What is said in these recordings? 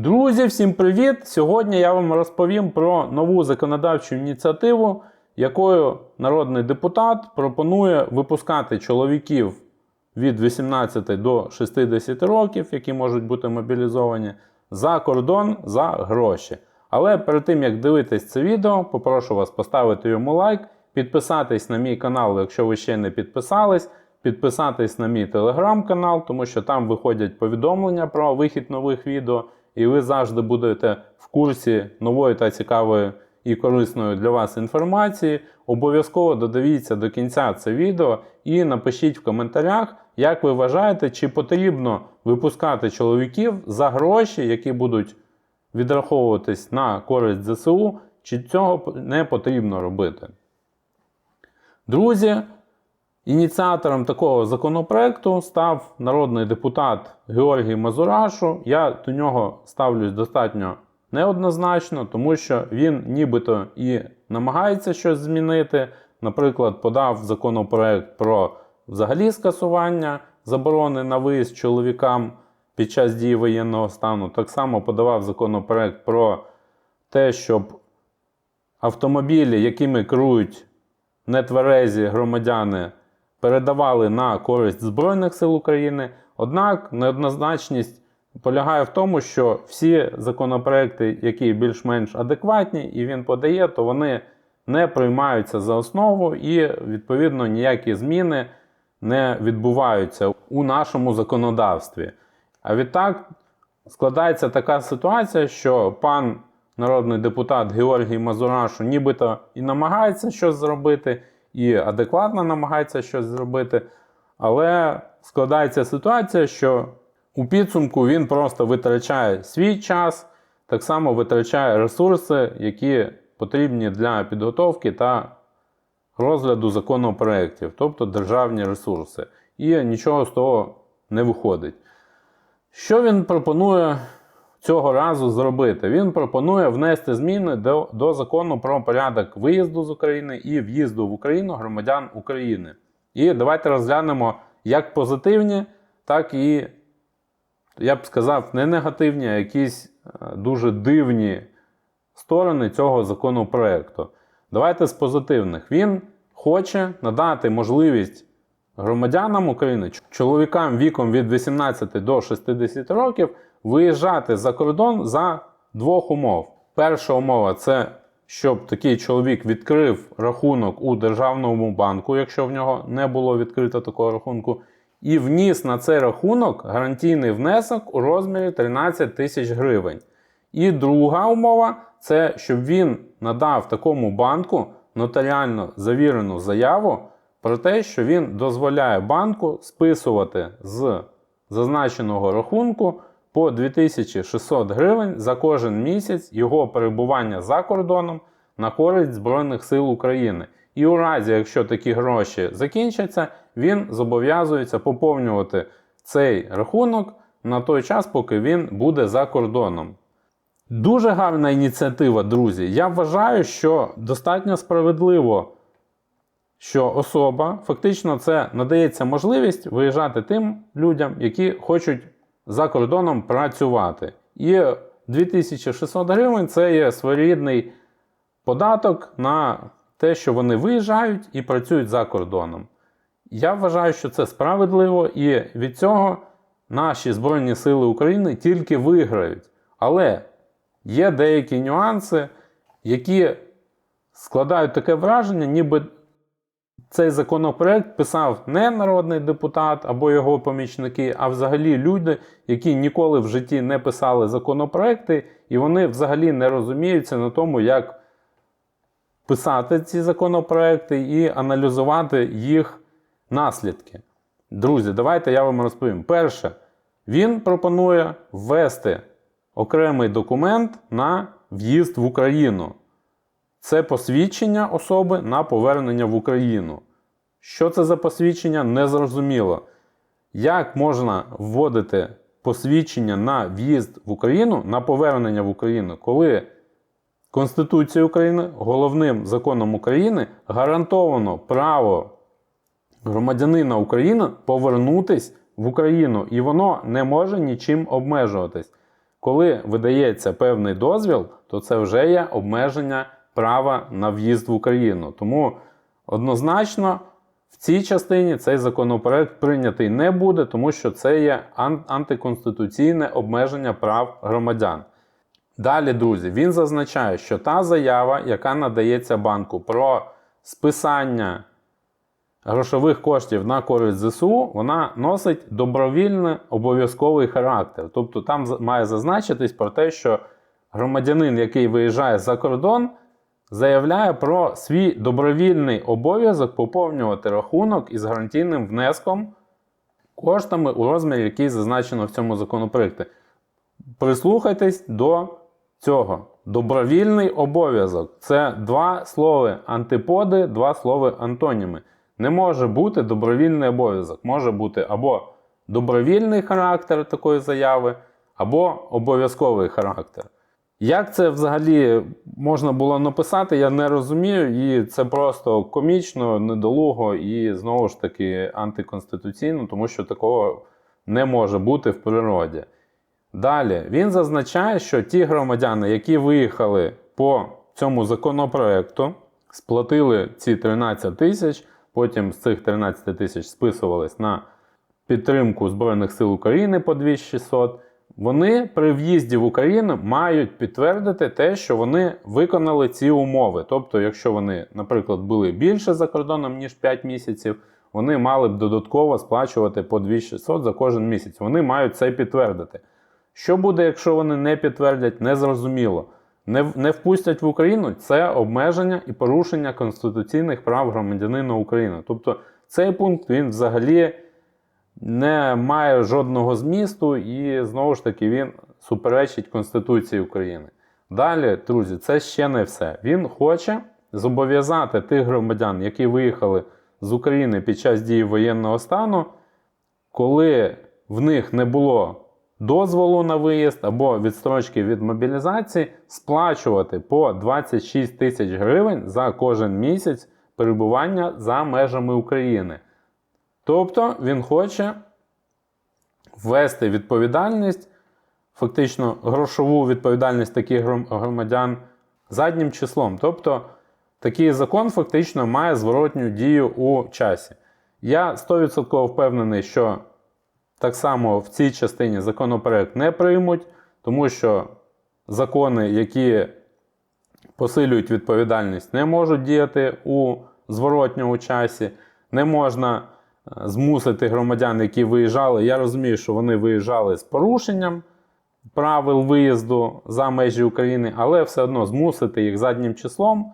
Друзі, всім привіт! Сьогодні я вам розповім про нову законодавчу ініціативу, якою народний депутат пропонує випускати чоловіків від 18 до 60 років, які можуть бути мобілізовані, за кордон за гроші. Але перед тим як дивитись це відео, попрошу вас поставити йому лайк, підписатись на мій канал, якщо ви ще не підписались, підписатись на мій телеграм-канал, тому що там виходять повідомлення про вихід нових відео, і ви завжди будете в курсі нової та цікавої і корисної для вас інформації. Обов'язково додивіться до кінця це відео і напишіть в коментарях, як ви вважаєте, чи потрібно випускати чоловіків за гроші, які будуть відраховуватись на користь ЗСУ, чи цього не потрібно робити. Друзі, ініціатором такого законопроекту став народний депутат Георгій Мазурашу. Я до нього ставлюсь достатньо неоднозначно, тому що він нібито і намагається щось змінити. Наприклад, подав законопроект про взагалі скасування заборони на виїзд чоловікам під час дії воєнного стану. Так само подавав законопроект про те, щоб автомобілі, якими керують нетверезі громадяни, передавали на користь Збройних сил України. Однак неоднозначність полягає в тому, що всі законопроекти, які більш-менш адекватні, і він подає, то вони не приймаються за основу і, відповідно, ніякі зміни не відбуваються у нашому законодавстві. А відтак складається така ситуація, що пан народний депутат Георгій Мазурашу нібито і намагається щось зробити, і адекватно намагається щось зробити. Але складається ситуація, що у підсумку він просто витрачає свій час, так само витрачає ресурси, які потрібні для підготовки та розгляду законопроєктів, тобто державні ресурси. І нічого з того не виходить. Що він пропонує цього разу зробити? Він пропонує внести зміни до, до закону про порядок виїзду з України і в'їзду в Україну громадян України. І давайте розглянемо як позитивні, так і, я б сказав, не негативні, а якісь е, дуже дивні сторони цього законопроекту. Давайте з позитивних. Він хоче надати можливість громадянам України, чоловікам віком від 18 до 60 років, виїжджати за кордон за двох умов. Перша умова це щоб такий чоловік відкрив рахунок у державному банку, якщо в нього не було відкрито такого рахунку, і вніс на цей рахунок гарантійний внесок у розмірі 13 тисяч гривень. І друга умова це щоб він надав такому банку нотаріально завірену заяву про те, що він дозволяє банку списувати з зазначеного рахунку по 2600 гривень за кожен місяць його перебування за кордоном на користь Збройних сил України. І у разі, якщо такі гроші закінчаться, він зобов'язується поповнювати цей рахунок на той час, поки він буде за кордоном. Дуже гарна ініціатива, друзі. Я вважаю, що достатньо справедливо, що особа фактично це надається можливість виїжджати тим людям, які хочуть за кордоном працювати. І 2600 гривень це є своєрідний податок на те, що вони виїжджають і працюють за кордоном. Я вважаю, що це справедливо, і від цього наші Збройні Сили України тільки виграють. Але є деякі нюанси, які складають таке враження, ніби цей законопроект писав не народний депутат або його помічники, а взагалі люди, які ніколи в житті не писали законопроекти, і вони взагалі не розуміються на тому, як писати ці законопроекти і аналізувати їх наслідки. Друзі, давайте я вам розповім. Перше, він пропонує ввести окремий документ на в'їзд в Україну. Це посвідчення особи на повернення в Україну. Що це за посвідчення, незрозуміло. Як можна вводити посвідчення на в'їзд в Україну, на повернення в Україну, коли Конституцією України, головним законом України, гарантовано право громадянина України повернутись в Україну, і воно не може нічим обмежуватись. коли видається певний дозвіл, то це вже є обмеження права на в'їзд в Україну. Тому однозначно в цій частині цей законопроект прийнятий не буде, тому що це є антиконституційне обмеження прав громадян. Далі, друзі, він зазначає, що та заява, яка надається банку про списання грошових коштів на користь ЗСУ, вона носить добровільний обов'язковий характер. Тобто там має зазначитись про те, що громадянин, який виїжджає за кордон, заявляє про свій добровільний обов'язок поповнювати рахунок із гарантійним внеском коштами у розмірі, який зазначено в цьому законопроекті. Прислухайтесь до цього. Добровільний обов'язок це два слова антиподи, два слова антоніми. Не може бути добровільний обов'язок. Може бути або добровільний характер такої заяви, або обов'язковий характер. Як це взагалі можна було написати, я не розумію, і це просто комічно, недолуго і знову ж таки антиконституційно, тому що такого не може бути в природі. Далі він зазначає, що ті громадяни, які виїхали по цьому законопроекту, сплатили ці 13 тисяч, потім з цих 13 тисяч списувались на підтримку Збройних сил України по 2600, вони при в'їзді в Україну мають підтвердити те, що вони виконали ці умови. Тобто, якщо вони, наприклад, були більше за кордоном, ніж 5 місяців, вони мали б додатково сплачувати по 2600 за кожен місяць. Вони мають це підтвердити. Що буде, якщо вони не підтвердять, незрозуміло. Не, не впустять в Україну це обмеження і порушення конституційних прав громадянина України. Тобто цей пункт він взагалі не має жодного змісту і знову ж таки він суперечить Конституції України. Далі, друзі, це ще не все. Він хоче зобов'язати тих громадян, які виїхали з України під час дії воєнного стану, коли в них не було дозволу на виїзд або відстрочки від мобілізації, сплачувати по 26 тисяч гривень за кожен місяць перебування за межами України. Тобто він хоче ввести відповідальність, фактично грошову відповідальність таких громадян заднім числом. Тобто такий закон фактично має зворотню дію у часі. Я 100% впевнений, що так само в цій частині законопроект не приймуть, тому що закони, які посилюють відповідальність, не можуть діяти у зворотньому часі. Не можна змусити громадян, які виїжджали. Я розумію, що вони виїжджали з порушенням правил виїзду за межі України, але все одно змусити їх заднім числом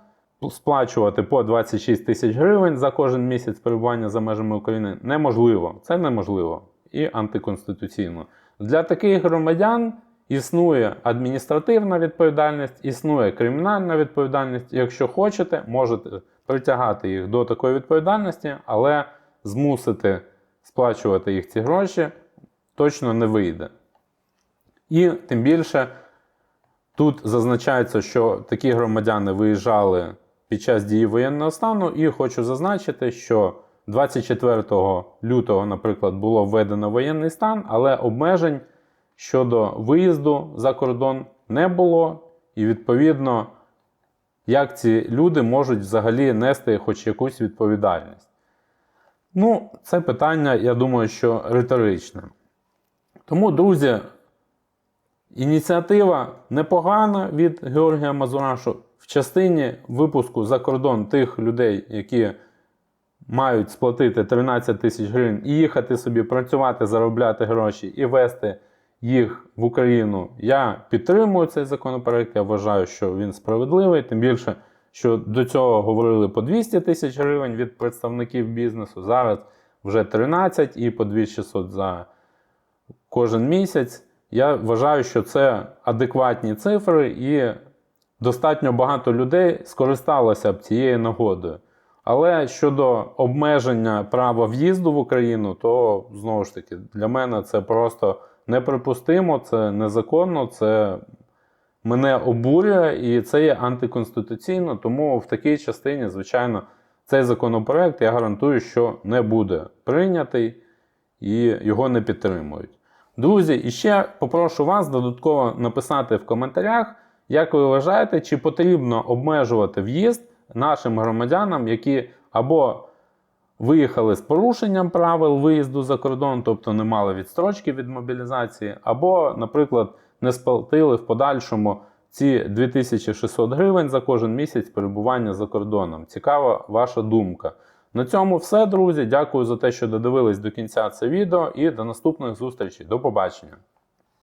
сплачувати по 26 тисяч гривень за кожен місяць перебування за межами України неможливо. Це неможливо і антиконституційно. Для таких громадян існує адміністративна відповідальність, існує кримінальна відповідальність. Якщо хочете, можете притягати їх до такої відповідальності, але змусити сплачувати їх ці гроші точно не вийде. І тим більше тут зазначається, що такі громадяни виїжджали під час дії воєнного стану, і хочу зазначити, що 24 лютого, наприклад, було введено воєнний стан, але обмежень щодо виїзду за кордон не було, і відповідно, як ці люди можуть взагалі нести хоч якусь відповідальність. Ну, це питання, я думаю, що риторичне. Тому, друзі, ініціатива непогана від Георгія Мазурашу в частині випуску за кордон тих людей, які мають сплатити 13 тисяч гривень і їхати собі працювати, заробляти гроші і вести їх в Україну. Я підтримую цей законопроект. Я вважаю, що він справедливий. Тим більше, що до цього говорили по 200 тисяч гривень від представників бізнесу. Зараз вже 13 і по 2600 за кожен місяць. Я вважаю, що це адекватні цифри, і достатньо багато людей скористалося б цією нагодою. Але щодо обмеження права в'їзду в Україну, то знову ж таки для мене це просто неприпустимо, це незаконно, це мене обурює і це є антиконституційно. Тому в такій частині, звичайно, цей законопроект я гарантую, що не буде прийнятий і його не підтримують. Друзі, і ще попрошу вас додатково написати в коментарях, як ви вважаєте, чи потрібно обмежувати в'їзд нашим громадянам, які або виїхали з порушенням правил виїзду за кордон, тобто не мали відстрочки від мобілізації, або, наприклад, не сплатили в подальшому ці 2600 гривень за кожен місяць перебування за кордоном. Цікава ваша думка. На цьому все, друзі. Дякую за те, що додивились до кінця це відео, і до наступних зустрічей. До побачення.